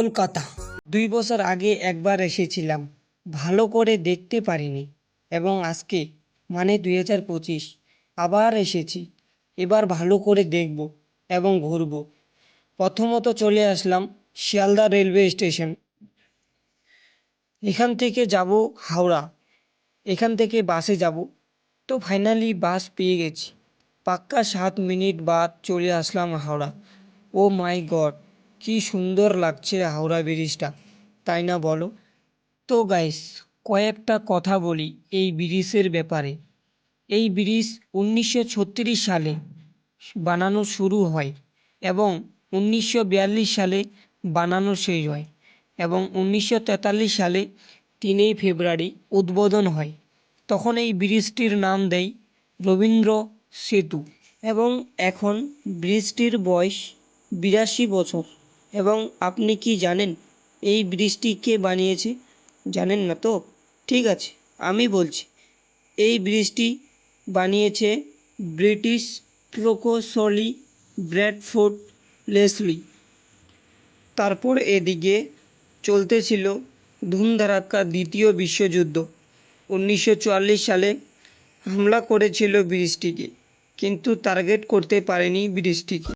কলকাতা। দুই বছর আগে একবার এসেছিলাম। ভালো করে দেখতে পারিনি। এবং আজকে মানে দুই হাজার পঁচিশ, আবার এসেছি। এবার ভালো করে দেখব এবং ঘুরব। প্রথমত চলে আসলাম শিয়ালদা রেলওয়ে স্টেশন। এখান থেকে যাব হাওড়া। এখান থেকে বাসে যাব। তো ফাইনালি বাস পেয়ে গেছি। পাক্কা সাত মিনিট বাদ চলে আসলাম হাওড়া। ও মাই গড! কি সুন্দর লাগছে হাওড়া ব্রিজটা, তাই না বলো? তো গাইস কয়েকটা কথা বলি এই ব্রিজের ব্যাপারে। এই ব্রিজ উনিশশো ছত্রিশ সালে বানানো শুরু হয় এবং উনিশশো বিয়াল্লিশ সালে বানানো শেষ হয় এবং উনিশশো তেতাল্লিশ সালে তিনই ফেব্রুয়ারি উদ্বোধন হয়। তখন এই ব্রিজটির নাম দেয় রবীন্দ্র সেতু এবং এখন ব্রিজটির বয়স বিরাশি বছর। এবং আপনি কি জানেন এই ব্রিজটি কে বানিয়েছে? জানেন না তো? ঠিক আছে, আমি বলছি, এই ব্রিজটি বানিয়েছে ব্রিটিশ প্রকৌশলী ব্র্যাডফোর্ড লেসলি। তারপর এদিকে চলতেছিল ধুমধারাক্কা দ্বিতীয় বিশ্বযুদ্ধ। উনিশশো চুয়াল্লিশ সালে হামলা করেছিল ব্রিজটিকে কিন্তু টার্গেট করতে পারেনি ব্রিজটিকে